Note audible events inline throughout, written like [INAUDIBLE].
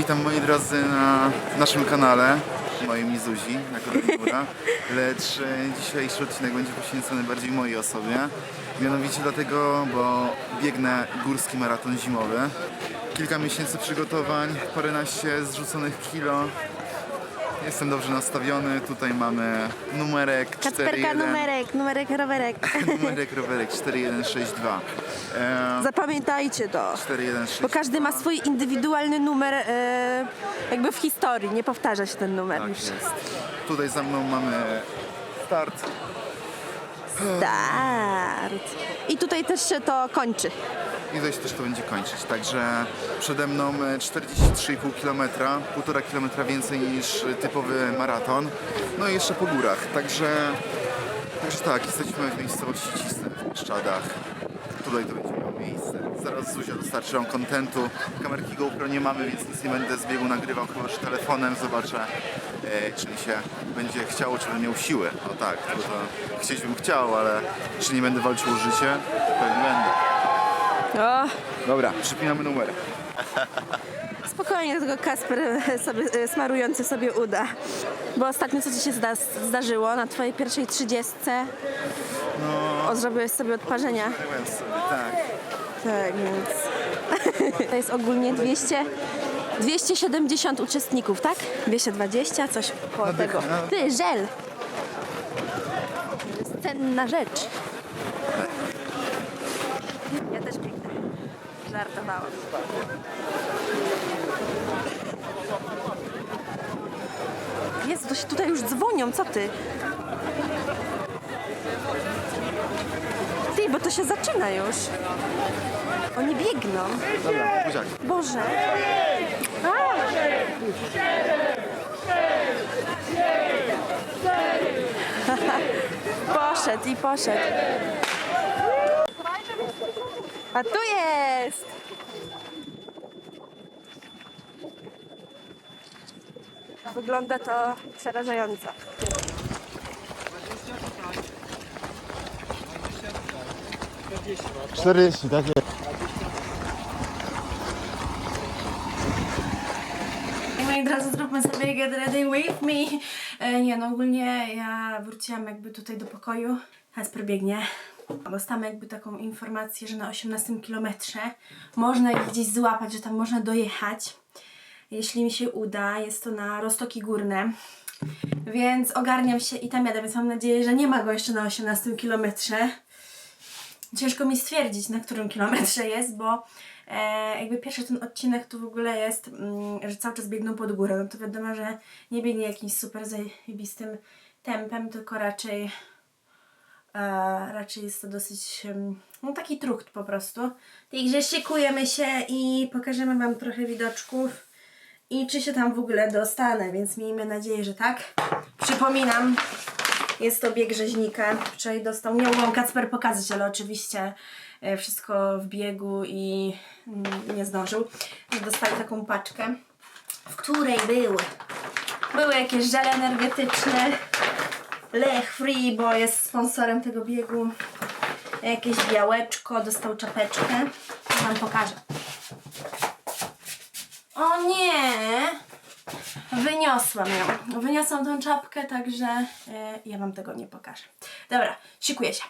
Witam moi drodzy na naszym kanale, moim Mizuzi, jako Daniela. Lecz e, dzisiejszy odcinek będzie poświęcony bardziej mojej osobie. Mianowicie dlatego, bo biegnę górski maraton zimowy. Kilka miesięcy przygotowań, paręnaście zrzuconych kilo. Jestem dobrze nastawiony. Tutaj mamy numerek Kacperka 41. numerek, numerek rowerek. [LAUGHS] Numerek [LAUGHS] rowerek 4162. E, Zapamiętajcie to. 4162. Bo każdy ma swój indywidualny numer e, jakby w historii, nie powtarza się ten numer Tak już. jest. Tutaj za mną mamy start. Start. I tutaj też się to kończy. I tutaj się też to będzie kończyć. Także przede mną e, 43,5 km, 1,5 km więcej niż typowy maraton. No i jeszcze po górach. Także, także tak, jesteśmy w miejscowości Cisne, w Bieszczadach. Tutaj to będzie miejsce. Zaraz Zuzia dostarczy Wam kontentu. Kamerki GoPro nie mamy, więc nic nie będę z biegu nagrywał, chyba że telefonem zobaczę, e, czy mi się będzie chciało, czy będę miał siły. No tak, bo to chcieć bym chciał, ale czy nie będę walczył o życie? Pewnie będę. O, Dobra, przypinamy numer. spokojnie, tylko Kasper sobie, smarujący sobie uda. Bo ostatnio co ci się zda, zdarzyło na twojej pierwszej trzydziestce? O, zrobiłeś sobie odparzenia. Byłem sobie, tak. Tak, więc [LAUGHS] to jest ogólnie 200, 270 uczestników, tak? 220, coś No tego. no. Ty, żel! To jest cenna rzecz. Ja też biegnę. Żartowałam. Jest, to się tutaj już dzwonią, co ty? Bo to się zaczyna już. Oni biegną. Dobra, buziak. Boże. A! Poszedł i poszedł. A tu jest! Wygląda to przerażająco. 40, tak jest. Moi drodzy, zróbmy sobie get ready with me. E, nie no, ogólnie ja wróciłam jakby tutaj do pokoju. Kasper biegnie. Dostałam jakby taką informację, że na 18 kilometrze można gdzieś złapać, że tam można dojechać. Jeśli mi się uda, jest to na Roztoki Górne. Więc ogarniam się i tam jadę, więc mam nadzieję, że nie ma go jeszcze na 18 kilometrze. Ciężko mi stwierdzić, na którym kilometrze jest, bo e, jakby pierwszy ten odcinek to w ogóle jest, mm, że cały czas biegną pod górę. No to wiadomo, że nie biegnie jakimś super zajebistym tempem, tylko raczej e, raczej jest to dosyć no taki trucht po prostu. Także szykujemy się i pokażemy Wam trochę widoczków i czy się tam w ogóle dostanę, więc miejmy nadzieję, że tak. Przypominam, jest to bieg rzeźnika. Wczoraj dostał, nie mogłam Kacper pokazać, ale oczywiście e, wszystko w biegu i nie zdążył. Dostali taką paczkę, w której były, były jakieś żele energetyczne, Lech Free, bo jest sponsorem tego biegu. Jakieś białeczko, dostał czapeczkę. Wam pokażę. O nie! Wyniosłam ją. Wyniosłam tą czapkę, także e, ja Wam tego nie pokażę. Dobra, szykuję się.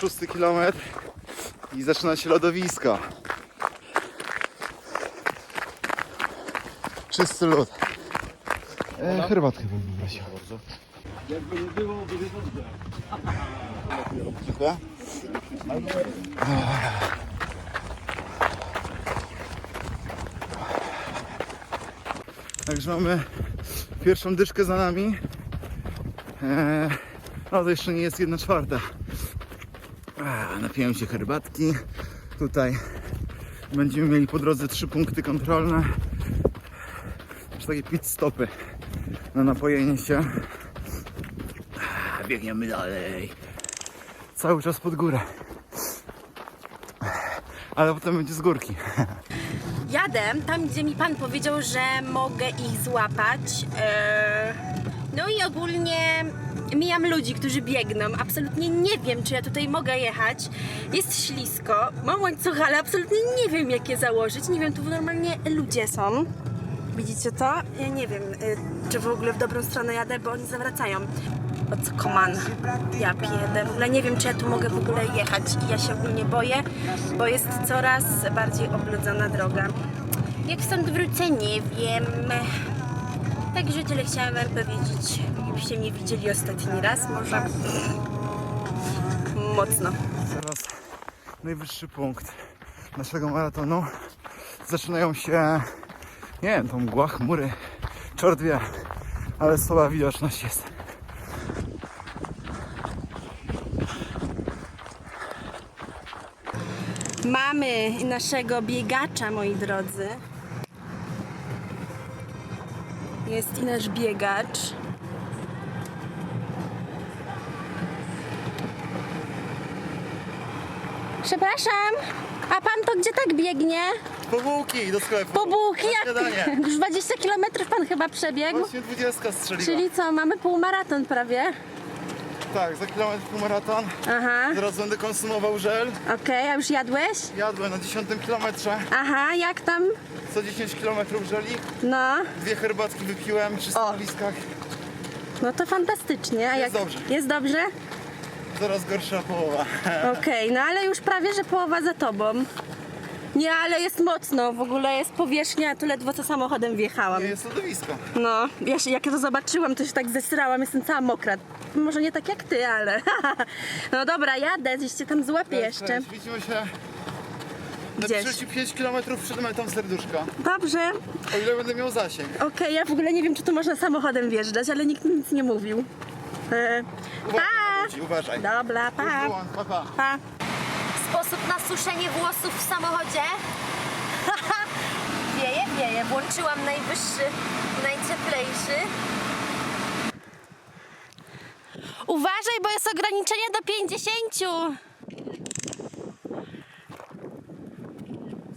Szósty kilometr i zaczyna się lodowisko. Czysty lód. E, herbatkę bym poprosił. Bardzo. Jakby nie było, będzie dobrze. Dziękuję. Także mamy pierwszą dyszkę za nami. Eee, no to jeszcze nie jest jedna czwarta. A, napiłem się herbatki. Tutaj będziemy mieli po drodze trzy punkty kontrolne. Już takie pit stopy na napojenie się. Biegniemy dalej. Cały czas pod górę. Ale potem będzie z górki. Jadę tam, gdzie mi pan powiedział, że mogę ich złapać. E, No i ogólnie mijam ludzi, którzy biegną. Absolutnie nie wiem, czy ja tutaj mogę jechać. Jest ślisko, mam łańcucha, ale absolutnie nie wiem, jak je założyć. Nie wiem, tu normalnie ludzie są. Widzicie to? Ja nie wiem, y, czy w ogóle w dobrą stronę jadę, bo oni zawracają. Od koman. Ja piedę. W ogóle nie wiem, czy ja tu mogę w ogóle jechać. Ja się ogólnie boję, bo jest coraz bardziej obludzona droga. Jak stąd wrócę, nie wiem. Także tyle chciałam wam powiedzieć. Jakbyście mnie widzieli ostatni raz, może mocno. Teraz najwyższy punkt naszego maratonu. Zaczynają się, nie wiem, to mgła, chmury, czort wie, ale słaba widoczność jest. Mamy naszego biegacza, moi drodzy. Jest i nasz biegacz. Przepraszam, a pan to gdzie tak biegnie? Po bułki do sklepu. Po bułki? Na Jak [LAUGHS] już 20 km pan chyba przebiegł? Właśnie 20 strzeliła. Czyli co, mamy półmaraton prawie? Tak, za kilometr półmaraton. Aha, Zaraz będę konsumował żel. okej, a już jadłeś? Jadłem na 10 kilometrze. Aha, jak tam? Co 10 kilometrów żeli. No, Dwie herbatki wypiłem przy stanowiskach. no to fantastycznie. A Jest jak? dobrze. Jest dobrze? Zaraz gorsza połowa. [LAUGHS] Okej, no ale już prawie, że połowa za tobą. Nie, ale jest mocno, w ogóle jest powierzchnia, tu ledwo co samochodem wjechałam. Nie jest lodowisko. No, ja się, jak ja to zobaczyłam, to się tak zesrałam, jestem cała mokra. Może nie tak jak ty, ale... [LAUGHS] No dobra, jadę, gdzieś cię tam złapię jeszcze. Cześć, Widzimy się. Gdzieś. Napiszę ci 5 km przed metą serduszka. Dobrze, O ile będę miał zasięg. okej, ja w ogóle nie wiem, czy tu można samochodem wjeżdżać, ale nikt nic nie mówił. E, Uważaj na pa! ludzi, uważaj. Dobra, pa! Pa, pa. Pa! Sposób na suszenie włosów w samochodzie? [LAUGHS] wieje, wieje. Włączyłam najwyższy, najcieplejszy. Uważaj, bo jest ograniczenie do 50!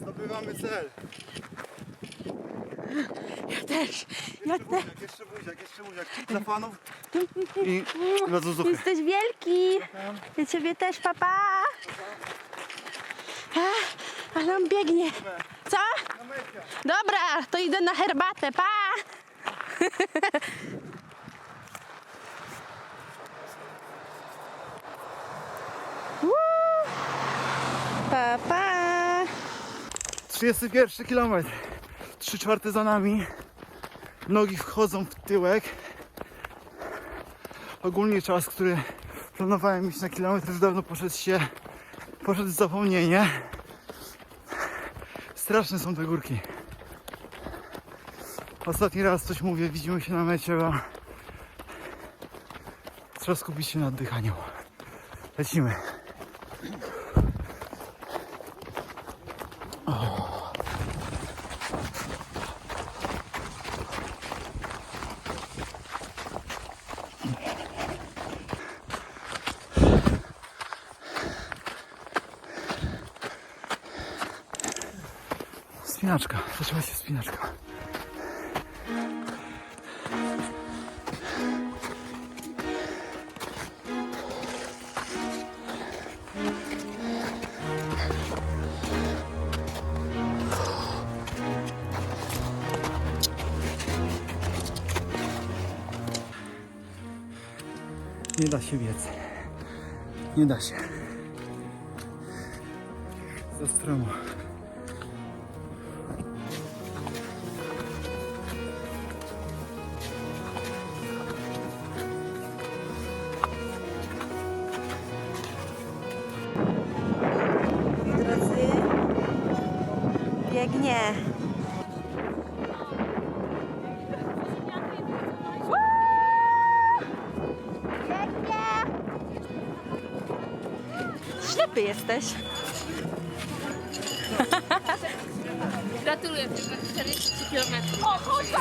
Zdobywamy cel. Ja też, ja też. Buziak, jeszcze buziak, jeszcze buziak. Dla fanów i dla Zuzuchy. Jesteś wielki! Ja ciebie też, papa! Ale on biegnie. Co? Dobra, to idę na herbatę, pa! [LAUGHS] Pa, pa! 31 km. 3 czwarte za nami. Nogi wchodzą w tyłek. Ogólnie czas, który planowałem iść na kilometr, już dawno poszedł się, poszedł w zapomnienie. Straszne są te górki. Ostatni raz coś mówię, widzimy się na mecie, bo trzeba skupić się na oddychaniu. Lecimy. Spinaczka, zaczęła się spinaczka. Nie da się biec. Nie da się. Za stromo. Biegnie. Biegnie! Ślepy jesteś. [LAUGHS] Gratuluję, masz 43 km.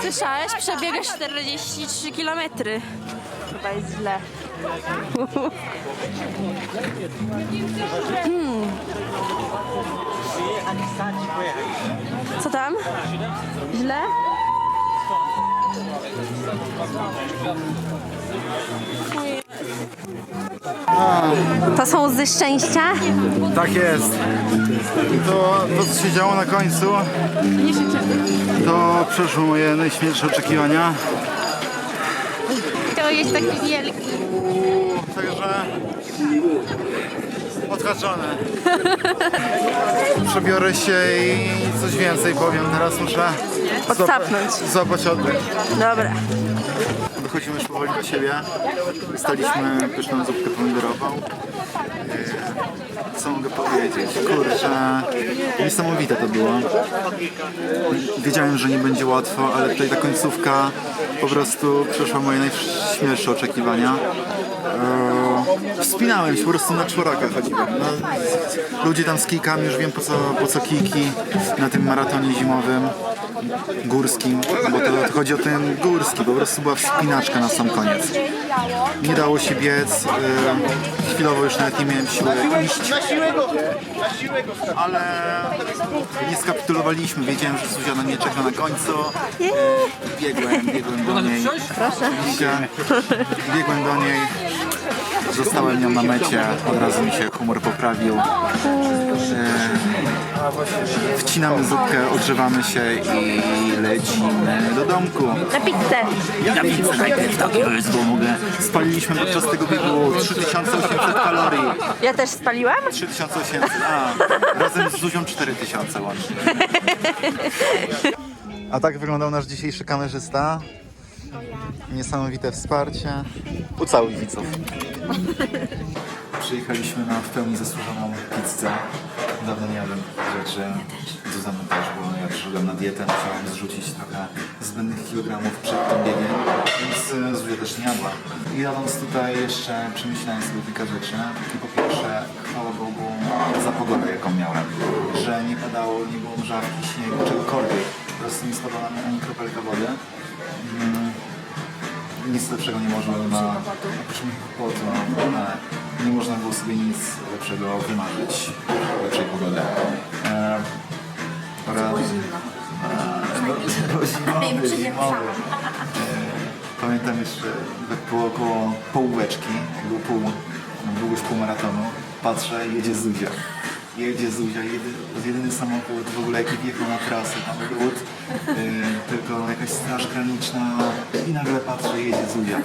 Słyszałeś? Przebiegasz 43 km. Chyba jest źle. [LAUGHS] Hmm. Tam? Źle? To są ze szczęścia? Tak jest. To, to co się działo na końcu, to przeszło moje najśmielsze oczekiwania. To jest taki wielki. Także odhaczone. Przebiorę się i coś więcej powiem. Teraz muszę Odsapnąć. złapać oddech. Dobra. Dochodzimy już powoli do siebie. Staliśmy pyszną zupkę pomidorową. Eee, Co mogę powiedzieć? Kurczę, niesamowite to było. Wiedziałem, że nie będzie łatwo, ale tutaj ta końcówka po prostu przeszła moje najśmielsze oczekiwania. Eee, Wspinałem się, po prostu na czworaka chodziłem. No, ludzie tam z kijkami, już wiem po co, po co kijki na tym maratonie zimowym górskim, bo to, chodzi o ten górski, po prostu była wspinaczka na sam koniec. Nie dało się biec, e, chwilowo już nawet nie miałem siły iść, ale nie skapitulowaliśmy, wiedziałem, że Zuzia na mnie czeka na końcu. E, Biegłem, biegłem do niej. Proszę. Biegłem do niej, zostałem nią na mecie, od razu mi się humor poprawił. E, Wcinamy zupkę, odgrzewamy się i lecimy do domku. Na pizzę. Ja widzę najpierw tak jest, bo mogę. Spaliliśmy podczas tego biegu 3800 kalorii. Ja też spaliłam? 3800, a razem z Zuzią 4000 łącznie. [LAUGHS] A tak wyglądał nasz dzisiejszy kamerzysta. Niesamowite wsparcie. Ucałuj widzów. Przyjechaliśmy na w pełni zasłużoną pizzę. Dawno nie jadłem rzeczy. Zuzanna też, bo ja przyszedłem na dietę, musiałem zrzucić trochę zbędnych kilogramów przed tym biegiem, więc e, Zuzia też nie jadła. I jadąc tutaj jeszcze przemyślałem sobie kilka rzeczy. I po pierwsze, chwała Bogu za pogodę, jaką miałem. Że nie padało, nie było mrzawki, śniegu, czegokolwiek. Po prostu nie spadała ani- ani kropelka wody. Nic lepszego nie można na oprócz potu, nie można było sobie nic lepszego wymarzyć, lepszej pogody. E, E, było zimowy, zimowy. E, Pamiętam jeszcze tak było około połóweczki, było pół, długość półmaratonu. Patrzę, jedzie Zuzia. Jedzie Zuzia, jedy, jedyny samochód w ogóle jaki wjechał na trasę, tam lód, yy, tylko jakaś straż graniczna i nagle patrzę, jedzie Zuzia.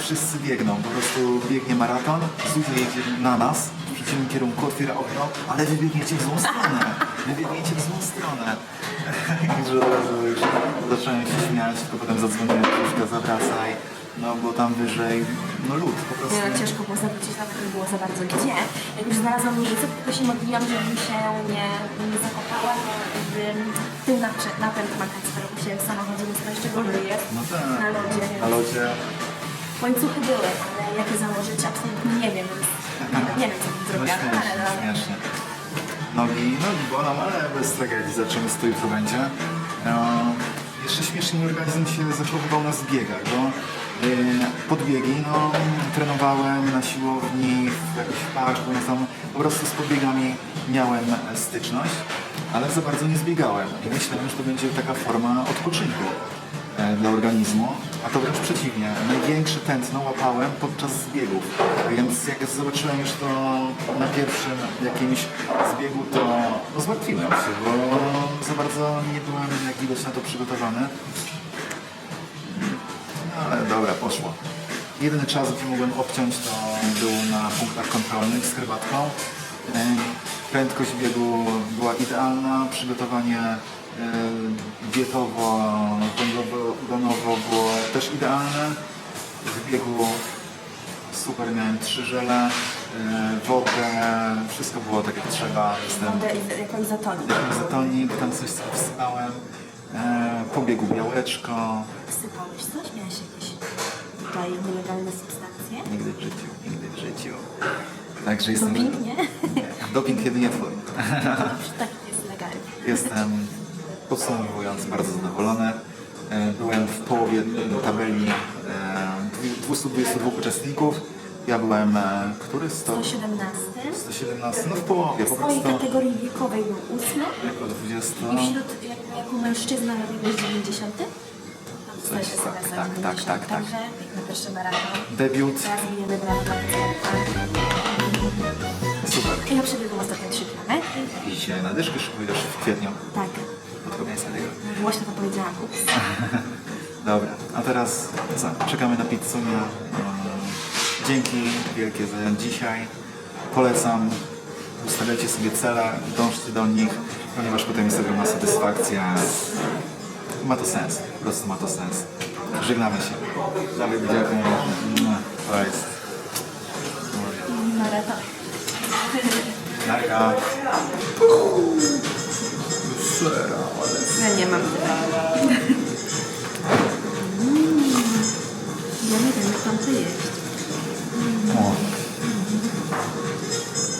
Wszyscy biegną, po prostu biegnie maraton, Zuzia jedzie na nas w przeciwnym kierunku, otwiera okno, ale wy biegniecie w złą stronę, wy biegniecie w złą stronę. [LAUGHS] I że od razu już zacząłem się śmiać, tylko potem zadzwoniłem, Zuzka zawracaj, no bo tam wyżej, no lód po prostu. Nie no, ciężko było zawrócić, nawet nie było za bardzo gdzie. Jak już znalazłam miejsce, to się modliłam, żebym się nie, nie zakopała, bo naprzęd, napęd ma kacper siebie w samochodzie, więc to jeszcze gorzej jest. No tak. Na lodzie, Na lodzie. Łańcuchy były, ale jakie założyć, absolutnie nie wiem, więc [LAUGHS] nie wiem, co bym No zrobiła, śmiesznie, ale no. śmiesznie. Nogi, nogi bolą, ale bez tragedii. Zobaczymy, co to jutro będzie. No, jeszcze śmiesznie organizm się zachowywał na zbiegach, bo podbiegi, no, trenowałem na siłowni, w jakimś parku, no tam po prostu z podbiegami miałem e, styczność, ale za bardzo nie zbiegałem. I myślałem, że to będzie taka forma odpoczynku e, dla organizmu, a to wręcz przeciwnie. Największe tętno łapałem podczas zbiegów, więc jak zobaczyłem już to na pierwszym jakimś zbiegu, to no, zmartwiłem się, bo za bardzo nie byłem jak widać na to przygotowany. No, Ale dobra, poszło. Jedyny czas, gdzie mogłem obciąć, to był na punktach kontrolnych z herbatką. E, Prędkość biegu była idealna, przygotowanie e, dietowo, węglowodanowo było też idealne. W biegu super, miałem trzy żele, e, wodę, wszystko było tak jak trzeba. Jestem jako izotonic. jak zatonik, tam coś sobie. E, po biegu białeczko, Wsypałeś coś? Miałeś jakieś tutaj nielegalne substancje? Nigdy w życiu, nigdy w życiu. Także jestem... Doping, nie? Doping jedynie twój. Tak jest legalny. Jestem podsumowując bardzo zadowolony. E, Byłem w połowie tabeli e, 222 uczestników. Ja byłem, e, który? 100, 117. 117, no w połowie, W po swojej prostu kategorii wiekowej był ósmy jako 20. i wśród, jako, jako mężczyzna robiłeś 90. Dostałeś SMS-a. Tak, tak, tak, tak. Także na pierwszy maraton. Debiut. Teraz bijemy brawo. Super. Ja przebiegłam ostatnio 3 km. I się na dyszkę szykujesz w kwietniu. Tak. Pod koniec tego. Głośno to powiedziałam. Ups. [LAUGHS] Dobra, a teraz co? Czekamy na pizzunię. Mm, Dzięki wielkie za dzisiaj. Polecam, ustawiajcie sobie cele, dążcie do nich, ponieważ potem jest ogromna satysfakcja. Ma to sens, po prostu ma to sens. Żegnamy się. Dawid, dziękuję. No, to jest... Nareta. Narka. Sera, ale... Ja nie mam mm. Ja nie wiem, jak tam to jest. more.